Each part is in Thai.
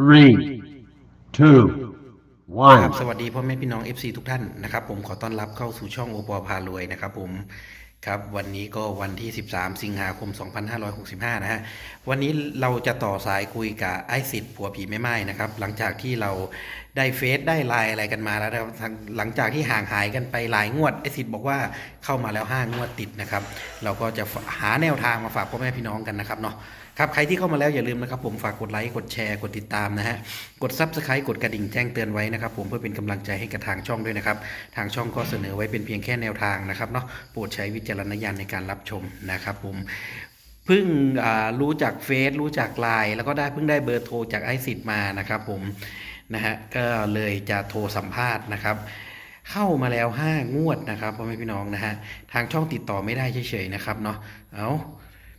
three, two, ครับ one. สวัสดีพ่อแม่พี่น้อง FC ทุกท่านนะครับ ผมขอต้อนรับเข้าสู่ช่องโอปอพารวยนะครับผมครับวันนี้ก็วันที่ 13 สิงหาคม 2565 นะฮะ วันนี้เราจะต่อสายคุยกับไอ้สิทธิ์ผัวผีแม่ไม้นะครับ หลังจากที่เราได้เฟซได้ไลน์อะไรกันมาแล้วนะครับหลังจากที่ห่างหายกันไปหลายงวดไอ้สิทธิ์บอกว่าเข้ามาแล้ว 5 งวดติดนะครับ เราก็จะหาแนวทางมาฝากพ่อแม่พี่น้องกันนะครับเนาะ ครับใครที่เข้ามาแล้วอย่าลืมนะครับผมฝากกดไลค์กดแชร์กดติดตามนะฮะกด Subscribe กดกระดิ่งแจ้งเตือนไว้นะครับผมเพื่อเป็นกำลังใจให้กับทางช่องด้วยนะครับทางช่องก็เสนอไว้เป็นเพียงแค่แนวทางนะครับเนาะโปรดใช้วิจารณญาณในการรับชมนะครับผมเพิ่งรู้จักเฟซรู้จักไลน์แล้วก็ได้เพิ่งได้เบอร์โทรจากไอซิดมานะครับผมนะฮะก็เลยจะโทรสัมภาษณ์นะครับเข้ามาแล้ว 5 งวดนะครับพ่อแม่พี่น้องนะฮะทางช่องติดต่อไม่ได้เฉยๆนะครับเนาะเอา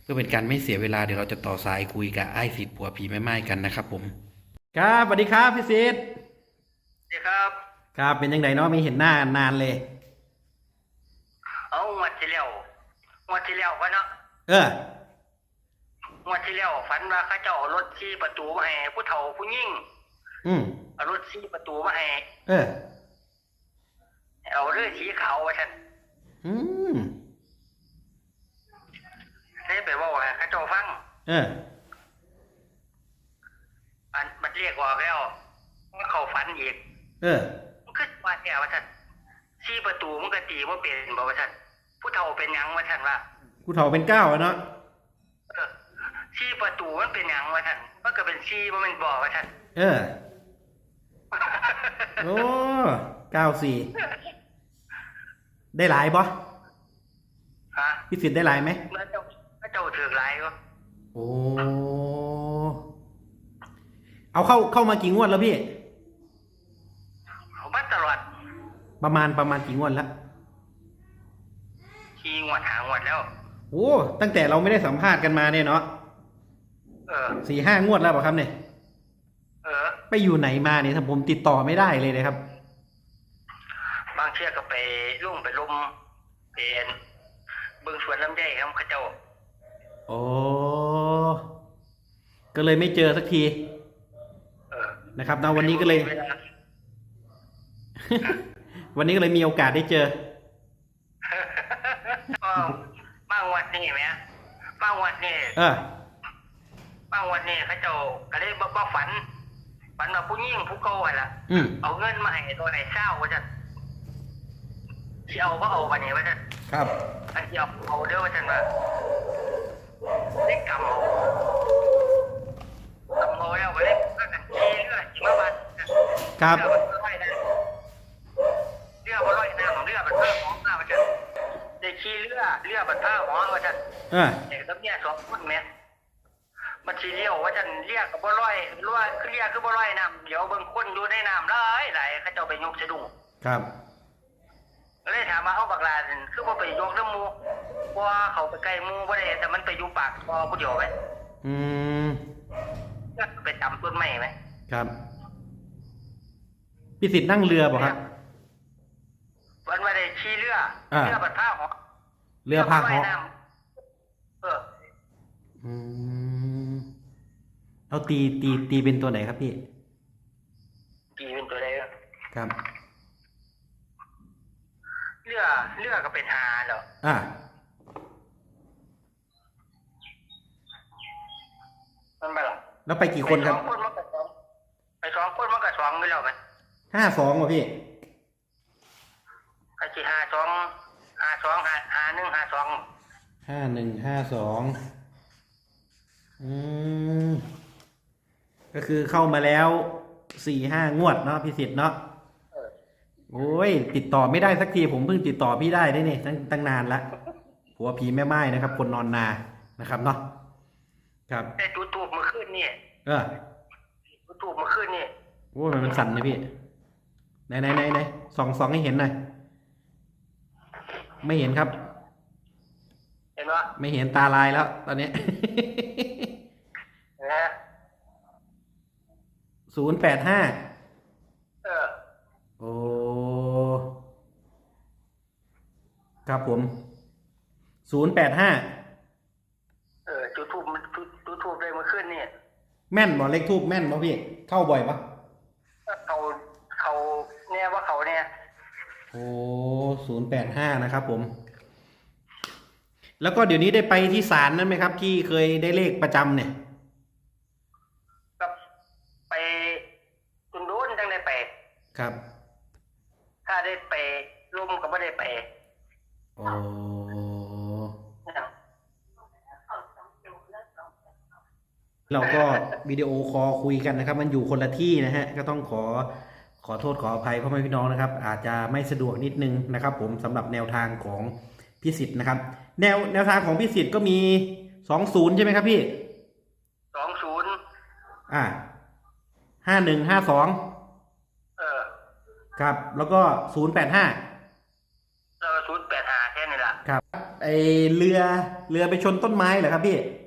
เพื่อเป็นการไม่เสียเวลาเดี๋ยวเราจะต่อสายคุยกับไอ้สิทธิ์ผัวผีแม่ไม้กันนะครับผม ครับสวัสดีครับพี่สิทธิ์ดีครับ ครับเป็นยังไงเนาะไม่เห็นหน้านานเลย เอางวดที่แล้วงวดที่แล้ววะเนาะเอองวดที่แล้วฝันว่าเขาเจ้าเอารถที่ประตูมาให้ผู้เฒ่าผู้ยิ่งอืมเอารถที่ประตูมาให้เออ เอาเรือสีขาวไว้ท่านอืม ให้ไปเว่าให้เขาเจ้าฟัง เออ อันมันเรียกว่าแล้วมันเข้าฝันอีก เออ มันคือว่าแก่ว่าท่านที่ประตูมันก็ตีว่าเป็นบอกว่าท่านผู้เฒ่าเป็นหยังว่าท่านว่ากูเฒ่าเป็นเก้าอะเนาะเออที่ประตูมันเป็นหยังว่าท่านมันก็เป็นซีมันเป็นบ่อว่าท่านเออ โอ้เก้าสี่ได้หลายปะฮะ พี่สิทธิ์ได้หลายไหมแล้วเจ้าแล้วเจ้า ถือหลายวะโอ้เอาเข้าเข้ามากี่งวดแล้วพี่เขามาตลอดประมาณประมาณกี่งวดแล้วทีงวดหางวดแล้ว โอ้ตั้งแต่เราไม่ได้สัมภาษณ์กันมาเนี่ยเนาะเออ สี่ห้างวดแล้วเปล่ะครับเนี่ยเออ ไปอยู่ไหนมาเนี่ยถ้าผมติดต่อไม่ได้เลยนะครับ บางเที่ยก็ไปลุ่มไปลุมเป็นเบิ่งสวนลำไยครับเขาเจ้า โอ้ก็เลยไม่เจอสักทีเออนะครับนะวันนี้ก็เลยวาวันนี้ก็เลยมีโอกาสได้เจอ ก็บางวันนี่ไหมบางวันนี่เออบางวันนี่เขาเจ้าก็เลยบ่บ่ฝัน ฝันว่าผู้หญิงผู้เก่าอะล่ะ อืมเอาเงินมาให้ตัวไหนเศร้าว่าจะที่เอาก็เอาวันนี้ว่าจะครับ อันที่เอาเอาเด้อว่าจะว่า ได้กำเอากำเอาแล้วก็เลยพากันขี่เรือขี่มาบ้านครับเรือมันลอยน้ำเรือมันลอยน้ำเรือมันผ้าหอมน้ำว่าจะได้ขี่เรือเรือมันผ้าหอมว่าจะเออเด็กกับเนี่ยสองคนแม่มันสีเลี้ยวว่าจะเรียกกับบ่ลอยลอยคือเรียกคือบ่ลอยน้ำเดี๋ยวเบิ่งคนอยู่ในน้ำหลายหลายเขาเจ้าไปยกสะดุ้งครับเลยถามมาเขาบักลาสิคือบ่ไปยกน้ำหมู เพราะว่าเขาไปใกล้หมูบ่ได้แต่มันไปอยู่ปากคอผู้เดียวไหมอืมก็ไปตำต้นไม้ไหมครับพี่สิทธิ์นั่งเรือเปล่ะครับวันว่าได้ขี่เรืออ่าเรือบัดผ้าหอเรือพาลเหอยอน้ำเอออืมเอาตีตีตีเป็นตัวไหนครับพี่กี่เป็นตัวใดอะครับ เรือเรือก็เป็นหาเหรออ่า มันไปหรอ แล้วไปกี่คนครับไปสองคนมันก็สองไปสองคนมันก็สองไม่แล้วไหมห้าสองวะพี่ไอ้ที่หาสองหาสองหาหาหนึ่งหาสองห้าหนึ่งห้าสองอืมก็คือเข้ามาแล้วสี่ห้างวดเนาะพี่สิทธิ์เนาะเออโอ้ย ติดต่อไม่ได้สักทีผมเพิ่งติดต่อพี่ได้ได้เนี่ยตั้งตั้งนานละผัวผีแม่ไม้นะครับ คนนอนนานะครับเนาะ ครับแต่จูตูบเมื่อคืนนี่เออจูตูบเมื่อคืนนี่โอ้ยมันสั่นเลยพี่ไหนไหนไหนไหนส่องส่องให้เห็นหน่อยไม่เห็นครับ เห็นปะไม่เห็นตาลายแล้ว ตอนนี้นะศูนย์แปดห้าเออโอ้ครับผมศูนย์แปดห้า เออจูตูบมันจูจูตูบเลยเมื่อคืนนี่แม่นบอเลขทูบแม่นบอพี่ เข้าบ่อยปะเขาเขาเนี่ยว่าเขาเนี่ย โอ้ศูนย์แปดห้านะครับผม แล้วก็เดี๋ยวนี้ได้ไปที่ศาลนั้นไหมครับ ที่เคยได้เลขประจำเนี่ยก็ไปตุนดุนจังได้ไป ครับ ถ้าได้ไปร่มก็ไม่ได้ไป โอ้ เนี่ย เราก็วิดีโอคอลคุยกันนะครับ มันอยู่คนละที่นะฮะ ก็ต้องขอขอโทษขออภัยพ่อแม่พี่น้องนะครับ อาจจะไม่สะดวกนิดนึงนะครับ ผมสำหรับแนวทางของพี่สิทธิ์นะครับ แนวแนวทางของพี่สิทธิ์ก็มีสองศูนย์ใช่ไหมครับพี่สองศูนย์อ่าห้าหนึ่งห้าสองเออครับ แล้วก็ศูนย์แปดห้าเออศูนย์แปดห้าแค่นี้ละครับไอเรือเรือไปชนต้นไม้เหรอครับพี่เรือ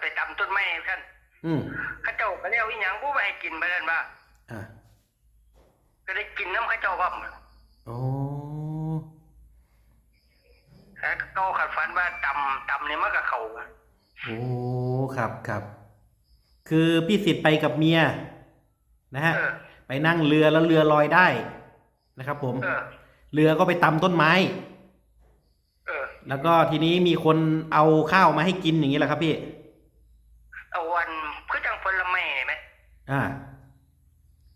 ไปตำต้นไม้ท่านอืมเข้าเจ้าก็เรียกวิญญาณผู้ไปให้กินไปนั่นว่าอ่าก็ได้กินน้ำเข้าเจ้าว่าโอ้แล้วเขาขัดฟันว่าตำตำนี่มันกับเขาโอ้ครับครับคือพี่สิทธิ์ไปกับเมียนะฮะเออไปนั่งเรือแล้วเรือลอยได้นะครับ ผมเออเรือก็ไปตำต้นไม้เออแล้วก็ทีนี้มีคนเอาข้าวมาให้กินอย่างนี้แหละครับพี่ เอาวันคือจังผลไม้นี่ไหมอ่า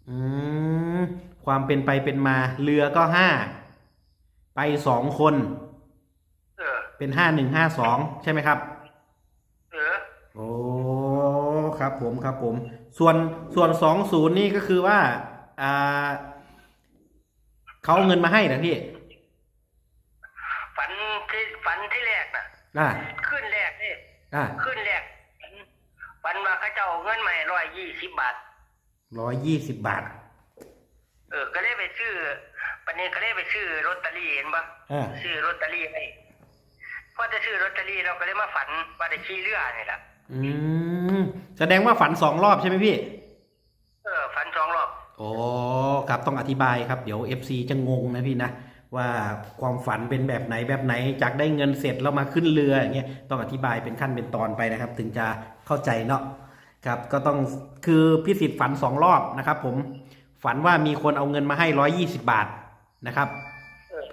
อืม ความเป็นไปเป็นมา เรือก็ห้า ไปสองคน เออ เป็นห้าหนึ่งห้าสองใช่ไหมครับ เออ โอ้ครับผมครับผม ส่วนส่วนสองศูนย์นี่ก็คือว่า อ่าเขาเอาเงินมาให้เหรอพี่ฝันที่ฝันที่แรกน่ะอ่าขึ้นแรกนี่อ่าขึ้นแร ยยี่สิบบาทร้อยยี่สิบบาท เออ ก็เลยไปซื้อปันนี้ก็เลยไปซื้อลอตเตอรี่เห็นปะอ่า ซื้อลอตเตอรี่ไปพอจะซื้อลอตเตอรี่เราก็เลยมาฝันว่าได้ขี่เรือนี่แหละอืมแสดงว่าฝันสองรอบใช่ไหมพี่ เออฝันสองรอบ โอ้ครับต้องอธิบายครับเดี๋ยว FC จะงงนะพี่นะ ว่าความฝันเป็นแบบไหนแบบไหน จากได้เงินเสร็จแล้วมาขึ้นเรืออย่างเงี้ยต้องอธิบายเป็นขั้นเป็นตอนไปนะครับ ถึงจะเข้าใจเนาะ ครับก็ต้องคือพี่สิทธิ์ฝันสองรอบนะครับ ผมฝันว่ามีคนเอาเงินมาให้ร้อยยี่สิบาทนะครับเออ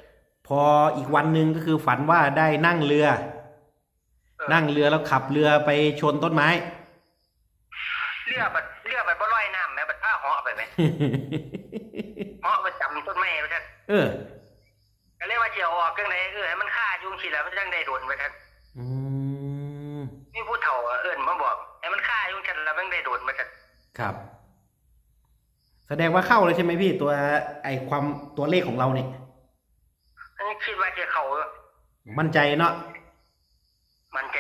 พออีกวันหนึ่งก็คือฝันว่าได้นั่งเรือเออนั่งเรือแล้วขับเรือไปชนต้นไม้เรือบัดเรือบัดบ่ลอยน้ำแม่บัดผ้าเหาะไปไหมเหาะไปจำต้นไม้ไปท่านเออก็เลยว่าเจียวออกจังไดเออให้มันฆ่ายุงฉีดแล้วมันจังได้โดนไปท่านอืมมีผู้เฒ่าอะเอิ้นมาบอกให้มันฆ่า ยุงฉีดแล้วมันได้โดนมาท่านครับ แสดงว่าเข้าเลยใช่ไหมพี่ตัวไอความตัวเลขของเราเนี่ยอันนี้คิดว่าจะเขามั่นใจเนาะมันใจ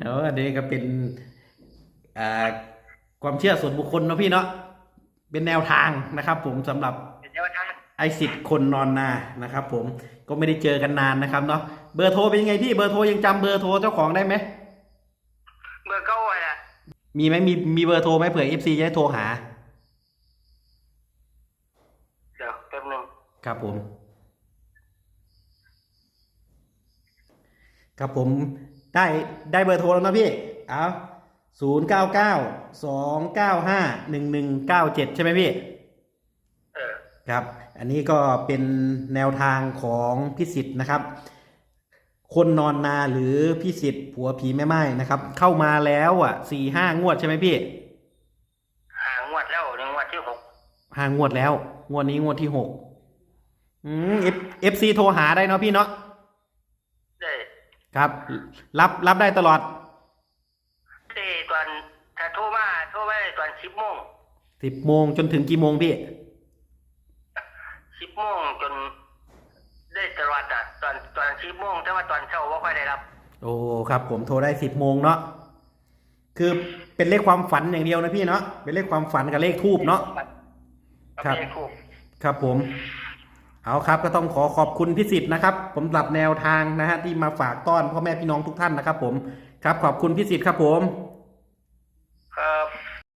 เอออันนี้ก็เป็นอ่าความเชื่อส่วนบุคคลเนาะพี่เนาะเป็นแนวทางนะครับผมสำหรับเดี๋ยวท่านไอสิทธิ์คนนอนนานะครับผมก็ไม่ได้เจอกันนานนะครับเนาะ เบอร์โทรเป็นยังไงพี่เบอร์โทรยังจำเบอร์โทรเจ้าของได้ไหมเมื่อเก้าอะนะมีไหมมีมีเบอร์โทรไหมเผื่อเอฟซีจะได้โทรหา เดี๋ยวแป๊บหนึงครับผม ครับผมได้ได้เบอร์โทรแล้วนะพี่เอาศูนย์เก้าเก้าสองเก้าห้าหนึ่งหนึ่งเก้าเจ็ดใช่ไหมพี่ เออ ครับ อันนี้ก็เป็นแนวทางของพิสิทธิ์นะครับ คนนอนนาหรือพิสิทธิ์ผัวผีแม่ไม้นะครับ เข้ามาแล้วอะสี่ห้างวดใช่ไหมพี่หางวดแล้วหนึ่งงวดที่หกห้างวดแล้ว งวดนี้งวดที่หกอืมเอฟเอฟซีโทรหาได้เนาะพี่เนาะได้ครับ รับรับได้ตลอดได้ตอนถ้าโทรมาโทรมาได้ตอนสิบโมงสิบโมงจนถึงกี่โมงพี่สิบโมงจนได้ตลอดอะต อนตอนสิบโมงแต่ว่าตอนเช้าว่าค่อยได้รับ โอ้ครับ ผมโทรได้สิบโมงเนาะคือเป็นเลขความฝันอย่างเดียวนะพี่เนาะเป็นเลขความฝันกับเลขทูบเนาะครับโอเถูกครับผม เอาครับ ก็ต้องขอขอบคุณพิสิทธิ์นะครับ ผมสำหรับแนวทางนะฮะที่มาฝากต้อนพ่อแม่พี่น้องทุกท่านนะครับ ผมครับ ขอบคุณพิสิทธิ์ครับผม